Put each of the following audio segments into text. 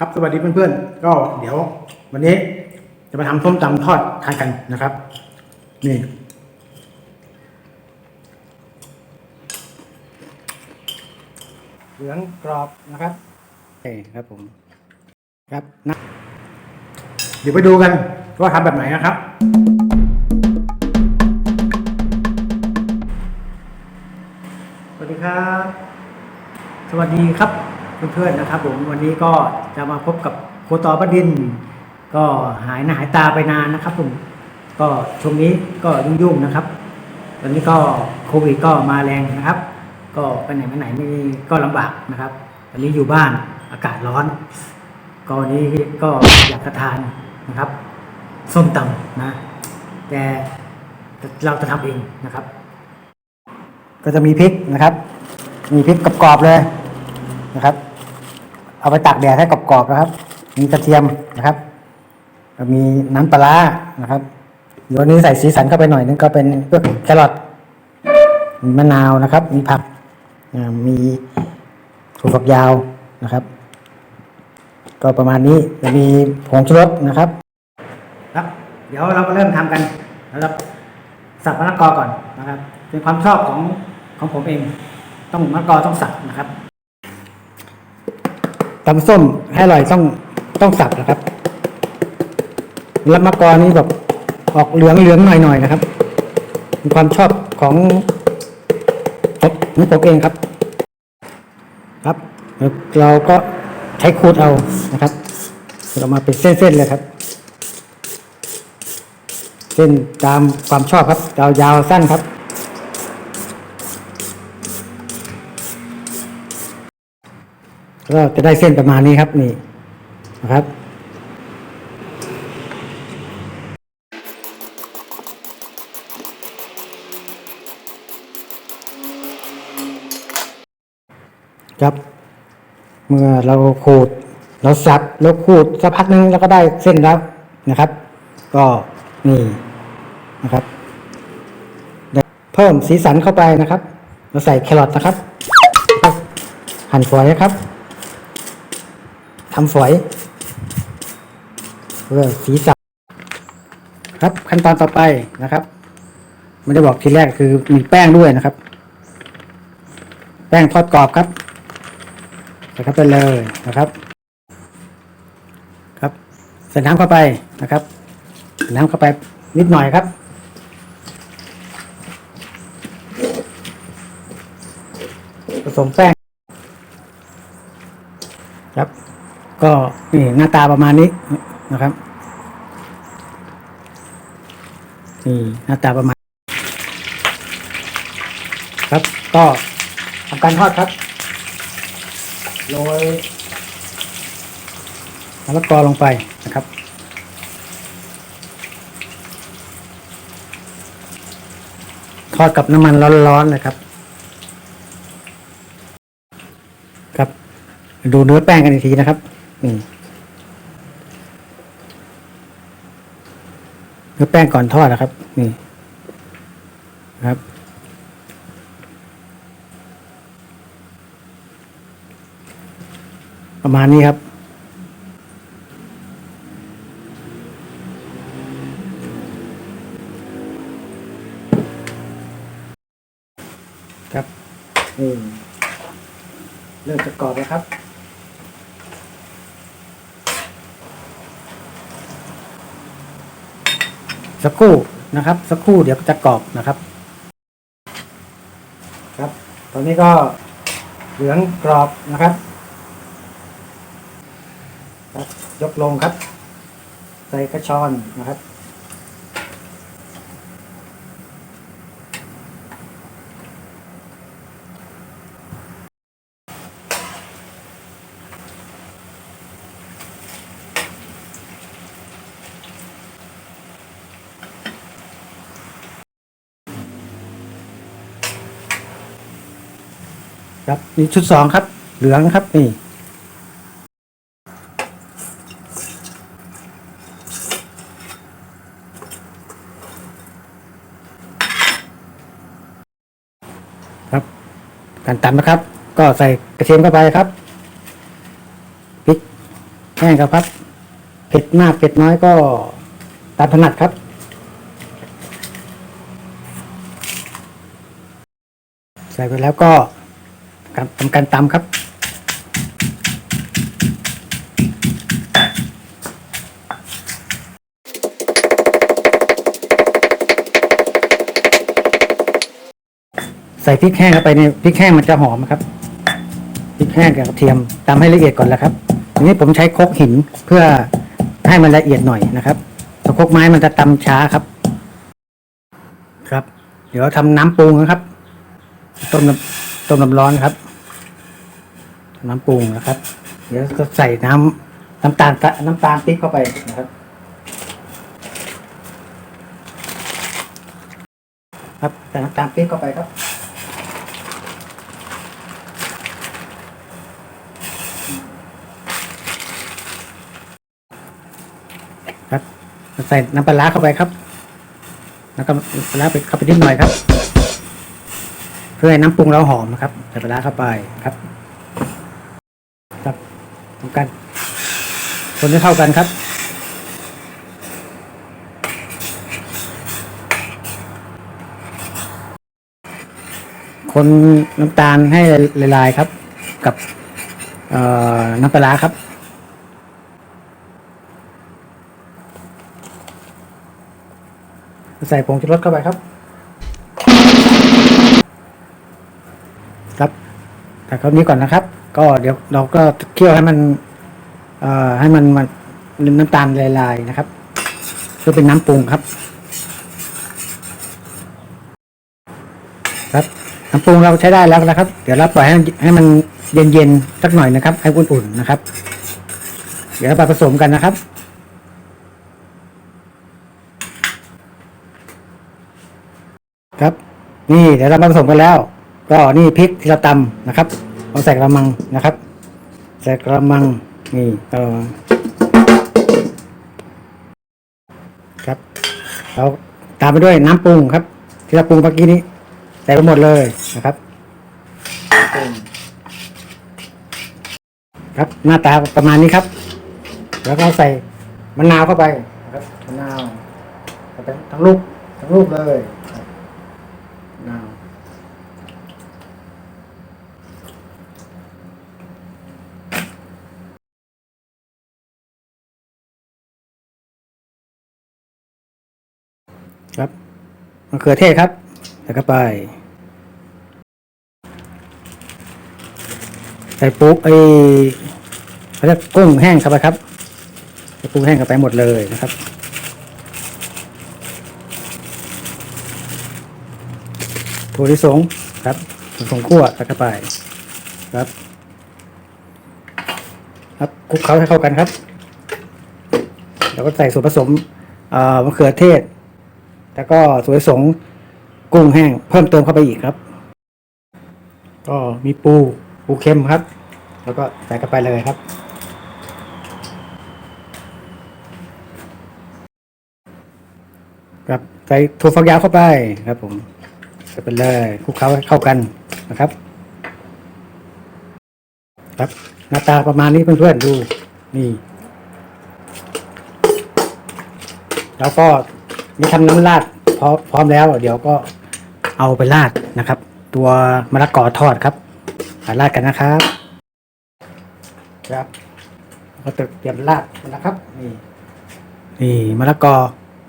ครับสวัสดีเพื่อนๆ ก็เดี๋ยววันนี้จะมาทำส้มตำทอดทานกันนะครับ นี่ เหลืองกรอบนะครับเอ้ครับผม ครับนะเดี๋ยวไปดูกันว่าทำแบบไหนนะครับสวัสดีครับ สวัสดีครับ เพื่อนๆนะครับผมวันนี้ก็จะมาพบกับโคตอประดิน ก็หายหน้าหายตาไปนานนะครับผมก็ช่วงนี้ก็ยุ่งๆนะครับ ตอนนี้ก็โควิดก็มาแรงนะครับ ก็ไปไหนมาไหนไม่ก็ลำบากนะครับตอนนี้อยู่บ้านอากาศร้อน ก็นนี้ก็อยากจะทานนะครับส้มตำนะ แต่เราจะทำเองนะครับ ก็จะมีพริกนะครับ มีพริกกรอบๆเลยนะครับ เอาไปตากแดดให้กรอบๆนะครับ มีกระเทียมนะครับมีน้ำปลานะครับเดี๋ยววันนี้ใส่สีสันเข้าไปหน่อยนึงก็เป็นพวกแครอทมีมะนาวนะครับ มีผักมีถั่วฝักยาวนะครับ ก็ประมาณนี้จะมีผงชูรสนะครับ ครับ เดี๋ยวเราก็เริ่มทำกันนะครับสับมะละกอก่อนนะครับ เป็นความชอบของของผมเอง ต้องมะละกอต้องสับนะครับ ตำส้มให้อร่อยต้องต้องสับนะครับแล้วมะกอนี่แบบออกเหลืองเหลืองหน่อยหน่อยๆนะครับเป็นความชอบของของของผมเองครับ ครับ เราก็ใช้ขูดเอานะครับเรามาเป็นเส้นๆเลยครับ เส้นตามความชอบครับยาวยาวสั้นครับ ก็จะได้เส้นประมาณนี้ครับนี่นะครับครับ เมื่อเราขูดเราสับเราขูดสักพักนึงเราก็ได้เส้นแล้วนะครับ ก็นี่นะครับ เพิ่มสีสันเข้าไปนะครับ เราใส่แครอทนะครับ หั่นฝอยนะครับ ทำฝอยเพื่อสีสันครับ ขั้นตอนต่อไปนะครับไม่ได้บอกทีแรกคือมีแป้งด้วยนะครับ แป้งทอดกรอบครับใส่เข้าไปเลยนะครับ ครับใส่น้ำเข้าไปนะครับน้ำเข้าไปนิดหน่อยครับผสมแป้ง ครับ ก็นี่หน้าตาประมาณนี้นะครับนี่หน้าตาประมาณ ครับก็ทำการทอดครับโรยมะละกอลงไปนะครับทอดกับน้ำมันร้อนๆเลยครับ ครับ ดูเนื้อแป้งกันอีกทีนะครับ นี่เนื้อแป้งก่อนทอดนะครับ นี่ครับ ประมาณนี้ครับ ครับนี่เริ่มจะกรอบแล้วครับ สักครู่นะครับ สักครู่เดี๋ยวจะกรอบนะครับ ครับ ตอนนี้ก็เหลืองกรอบนะครับครับ ยกลงครับ ใส่กระชอนนะครับ นี่ชุดสองครับ เหลืองครับนี่ครับ การตำนะครับ ก็ใส่กระเทียมเข้าไปครับพริกแห้งครับครับเผ็ดมากเผ็ดน้อยก็ตามถนัดครับใส่ไปแล้วก็ ทำการตำครับ ใส่พริกแห้งเข้าไปเนี่พริกแห้งมันจะหอมครับพริกแห้งกับกระเทียมตำให้ละเอียดก่อนแล้วครับทีนี้ผมใช้คกหินเพื่อให้มันละเอียดหน่อยนะครับแต่คกไม้มันจะตำช้าครับ ครับ เดี๋ยวทำน้ำปรุงนะครับ ต้มน้ำต้มน้ำร้อนครับ น้ำปรุงนะครับ เดี๋ยวก็ใส่น้ำน้ำตาลน้ำตาลติ๊กเข้าไปนะครับ ครับใส่น้ำตาลปี๊บเข้าไปครับครับใส่น้ำปลาเข้าไปครับ แล้วก็ปลาไปเข้าไปนิดหน่อยครับ เพื่อให้น้ำปรุงเราหอมนะครับ ใส่ปลาเข้าไปครับ ครับทำกัน คนให้เข้ากันครับ คนน้ำตาลให้ละลายครับ กับน้ำปลาร้าครับใส่ผงชูรสเข้าไปครับ ครับแต่คราวนี้ก่อนนะครับ ก็เดี๋ยวเราก็เคี่ยวให้มันเอ่อให้มันมันน้ำตาลลายๆนะครับเพื่อเป็นน้ำปรุงครับ ครับน้ำปรุงเราใช้ได้แล้วนะครับ เดี๋ยวเราปล่อยให้ให้มันเย็นๆสักหน่อยนะครับ ให้อุ่นๆนะครับ เดี๋ยวเราไปผสมกันนะครับครับ นี่เดี๋ยวเรามาผสมกันแล้ว ก็นี่พริกที่เราตำนะครับ เอาใส่กระมังนะครับ ใส่กระมังนี่เออครับเราตามไปด้วยน้ำปรุงครับ ที่เราปรุงเมื่อกี้นี้ใส่ไปหมดเลยนะครับครับหน้าตาประมาณนี้ครับ แล้วก็ใส่มะนาวเข้าไปนะครับมะนาวเข้าไปทั้งลูกทั้งลูกเลยครับมะนาวครับ มะเขือเทศครับแล้วก็ไปใส่ปุ๊กไอ้เขาเรียกกุ้งแห้งเข้าไปครับใส่กุ้งแห้งเข้าไปหมดเลยนะครับถั่วลิสงครับถั่วลิสงคั่วใส่เข้าไปครับ ครับคลุกเคล้าให้เข้ากันครับ แล้วก็ใส่ส่วนผสมมะเขือเทศ แล้วก็ถั่วลิสงกุ้งแห้งเพิ่มเติมเข้าไปอีกครับ ก็มีปูปูเค็มครับ แล้วก็ใส่เข้าไปเลยครับ ครับใส่ถั่วฝักยาวเข้าไปครับผมใส่ไปเลยคลุกเคล้าเข้ากันนะครับ ครับหน้าตาประมาณนี้เพื่อนๆดูนี่แล้วก็ นี่ทำน้ำราดพร้อมพร้อมแล้ว เดี๋ยวก็เอาไปราดนะครับ ตัวมะละกอทอดครับมาราดกันนะครับครับก็ตึกเตรียมราดนะครับนี่นี่มะละกอ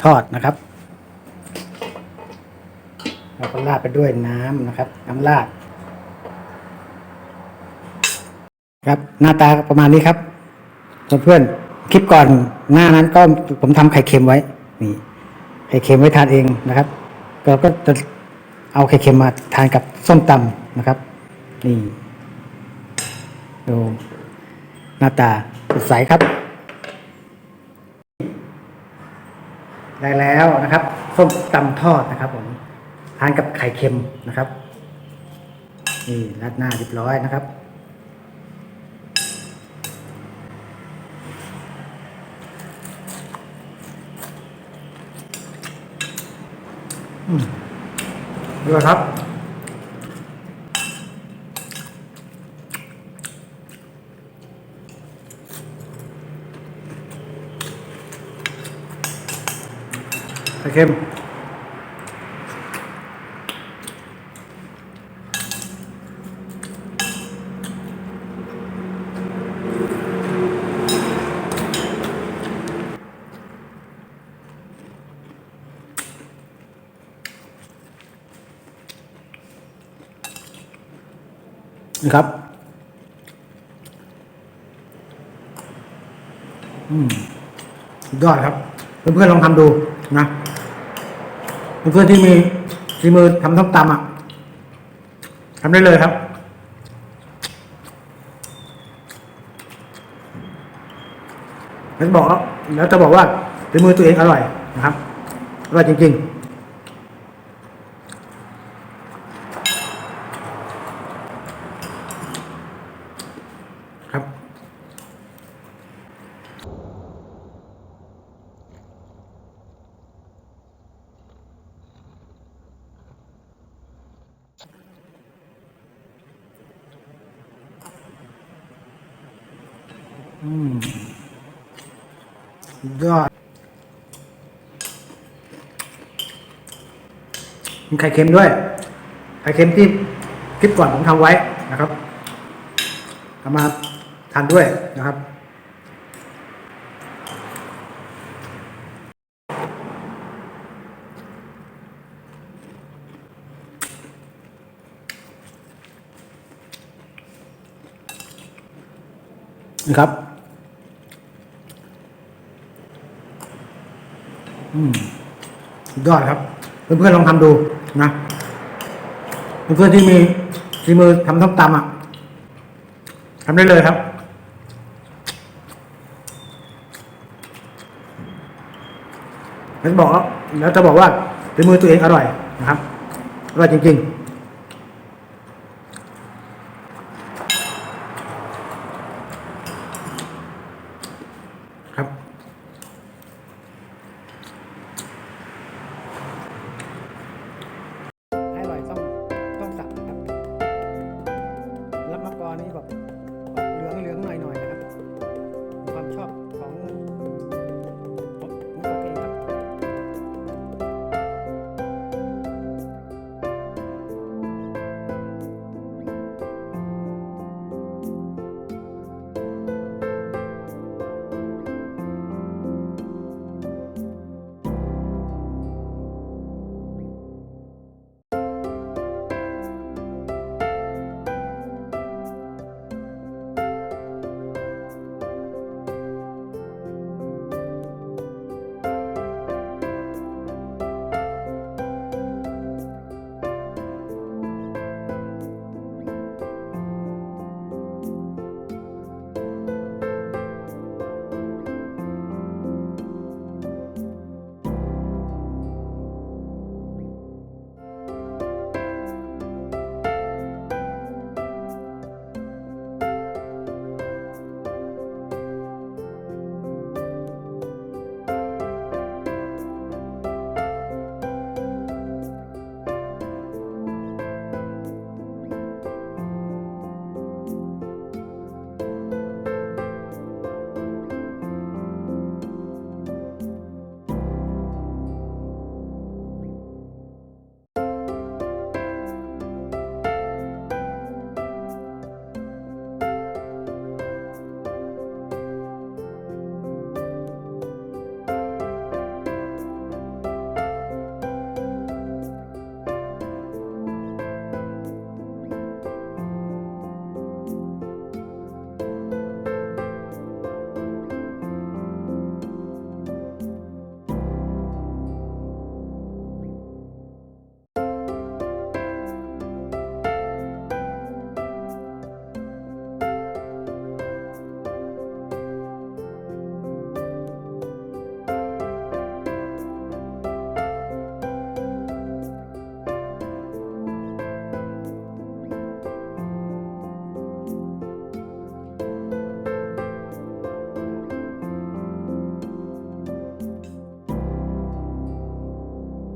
ทอดนะครับเราก็ราดไปด้วยน้ำนะครับ น้ำราดครับหน้าตาประมาณนี้ครับเพื่อนๆคลิปก่อนหน้านั้นก็ผมทำไข่เค็มไว้นี่ ไข่เค็มไว้ทานเองนะครับเราก็จะเอาไข่เค็มมาทานกับส้มตำนะครับ นี่ดูหน้าตาสดใสครับ ได้แล้วนะครับ ส้มตำทอดนะครับผมทานกับไข่เค็มนะครับ นี่ราดหน้าเรียบร้อยนะครับ ดูนะครับ ไข่เค็ม สุดยอดครับ เพื่อนๆลองทำดูนะ เพื่อนๆที่มีฝีมือทำท้มตำอะทำได้เลยครับ แล้วบอกว่าแล้วจะบอกว่าฝีมือตัวเองอร่อยนะครับอร่อยจริง ๆ ยอดมีไข่เค็มด้วย ไข่เค็มที่คลิปก่อนผมทำไว้นะครับเอามาทานด้วยนะครับ นะครับ อืมสุดยอดครับ เพื่อนๆลองทำดูนะเพื่อนๆที่มีฝีมือทำทับตำอะทำได้เลยครับแล้วบอกแล้วจะบอกว่าฝีมือตัวเองอร่อยนะครับอร่อยจริง ๆ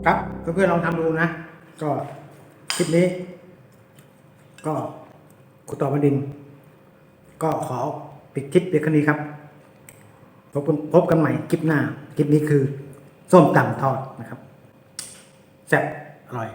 ครับเพื่อนๆลองทำดูนะ ก็คลิปนี้ ก็คุณต่อบันดิน ก็ขอปิดคลิปเพียงแค่นี้ครับ พบกันพบกันใหม่คลิปหน้า คลิปนี้คือ ส้มตำทอดนะครับแซ่บอร่อย